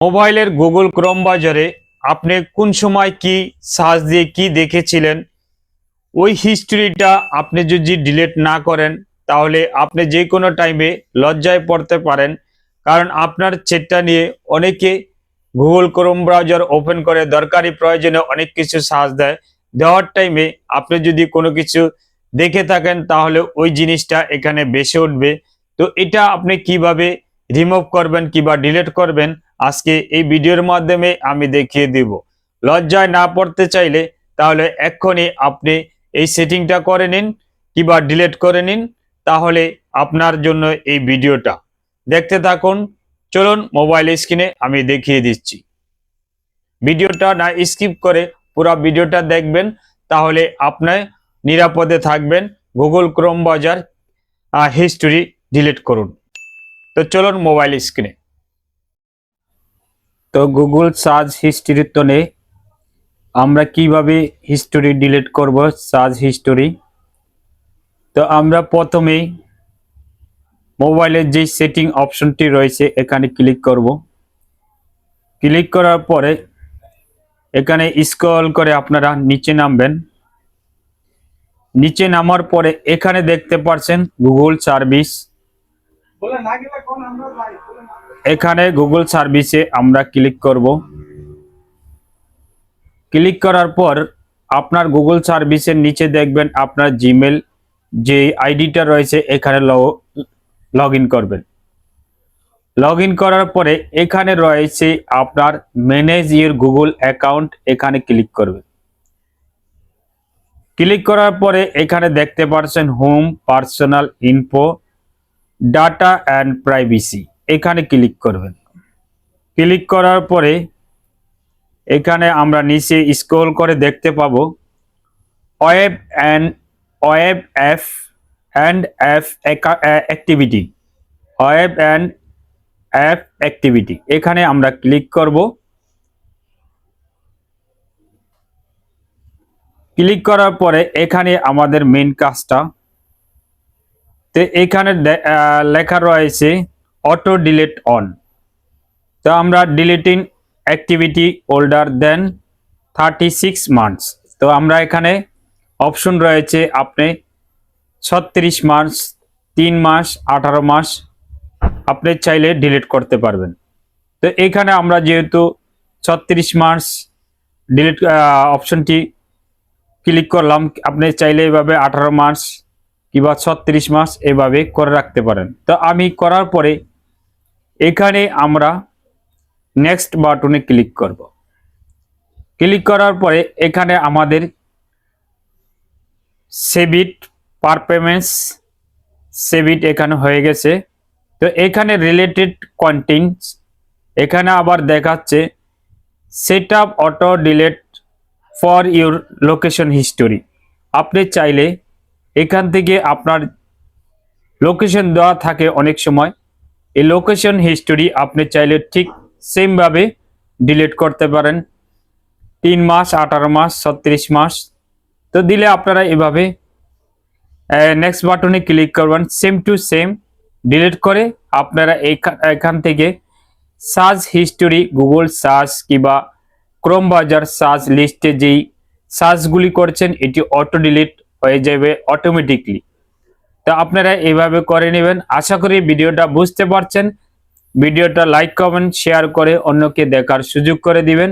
মোবাইলের Google Chrome বাজারে আপনি কোন সময় কি সার্চ দিয়ে কি দেখেছিলেন? ওই হিস্ট্রিটা আপনি যদি ডিলিট না করেন, তাহলে আপনি যে কোনো টাইমে লজ্জায় পড়তে পারেন। কারণ আপনার চেটটা নিয়ে অনেকে গুগল ক্রোম ব্রাউজার ওপেন করে দরকারি প্রয়োজনে অনেক কিছু সার্চ দেয়। দেওয়ার টাইমে আপনি যদি কোনো কিছু দেখে থাকেন, তাহলে ওই জিনিসটা এখানে বেসে উঠবে। তো এটা আপনি কীভাবে রিমুভ করবেন কিংবা ডিলিট করবেন আজকে এই ভিডিওর মাধ্যমে আমি দেখিয়ে দিব। লজ্জায় না পড়তে চাইলে তাহলে এক্ষুনি আপনি এই সেটিংটা করে নিন, কিংবা ডিলিট করে নিন, তাহলে আপনার জন্য এই ভিডিওটা। দেখতে থাকুন, চলুন মোবাইল স্ক্রিনে আমি দেখিয়ে দিচ্ছি। ভিডিওটা না স্কিপ করে পুরো ভিডিওটা দেখবেন, তাহলে আপনার নিরাপদে থাকবেন। Google Chrome browser history delete করুন। তো চলুন মোবাইল স্ক্রিনে। তো গুগল সার্চ হিস্টোরির তনে আমরা কীভাবে হিস্টোরি ডিলিট করব সার্চ হিস্টোরি তো আমরা প্রথমেই মোবাইলের যে সেটিং অপশনটি রয়েছে, এখানে ক্লিক করব। ক্লিক করার পরে এখানে স্ক্রল করে আপনারা নিচে নামবেন। নিচে নামার পরে এখানে দেখতে পাচ্ছেন গুগল সার্ভিস এখানে গুগল সার্ভিসে আমরা ক্লিক করব। ক্লিক করার পর আপনার গুগল সার্ভিসের নিচে দেখবেন আপনার জিমেল যে আইডিটা রয়েছে, এখানে লগ ইন করবেন। লগ ইন করার পরে এখানে রয়েছে আপনার ম্যানেজ ইউর গুগল অ্যাকাউন্ট এখানে ক্লিক করবেন। ক্লিক করার পরে এখানে দেখতে পাচ্ছেন home personal info data and privacy এখানে ক্লিক করবেন। ক্লিক করার পরে এখানে আমরা নিচে স্ক্রল করে দেখতে পাব web and web app and app activity. Web and app activity. এখানে আমরা ক্লিক করব। ক্লিক করার পরে এখানে আমাদের মেন কাজটা। তো এখানে লেখা রয়েছে অটো ডিলিট অন তো আমরা deleting activity older than thirty six months তো আমরা এখানে অপশন রয়েছে আপনি ছত্রিশ মাস তিন মাস, আঠারো মাস আপনি চাইলে ডিলিট করতে পারবেন। তো এখানে আমরা যেহেতু ছত্রিশ মাস ডিলিট অপশনটি ক্লিক করলাম, আপনি চাইলে এভাবে আঠারো মাস কিংবা ছত্রিশ মাস এভাবে করে রাখতে পারেন। তো আমি করার পরে এখানে আমরা নেক্সট বাটনে ক্লিক করব। ক্লিক করার পরে এখানে আমাদের সেবিট পারফরমেন্স সেবিট এখানে হয়ে গেছে। তো এখানে রিলেটেড কন্টেন্টস এখানে আবার দেখাচ্ছে set up auto delete for your location history আপনি চাইলে এখান থেকে আপনার লোকেশন দেওয়া থাকে অনেক সময়। এই লোকেশন হিস্টোরি আপনি চাইলে ঠিক সেমভাবে ডিলিট করতে পারেন। তিন মাস, আঠারো মাস, ছত্রিশ মাস। তো দিলে আপনারা এভাবে নেক্সট বাটনে ক্লিক করবেন সেম টু সেম ডিলিট করে আপনারা এখান থেকে সার্চ হিস্টোরি গুগল সার্চ কিংবা ক্রোম বাজার সার্চ লিস্টে যেই সার্চগুলি করছেন, এটি অটো ডিলিট হয়ে যাবে অটোমেটিকলি তো আপনারা এইভাবে করে নেবেন। আশা করি ভিডিওটা বুঝতে পারছেন। ভিডিওটা লাইক কমেন্ট শেয়ার করে অন্যকে দেখার সুযোগ করে দিবেন।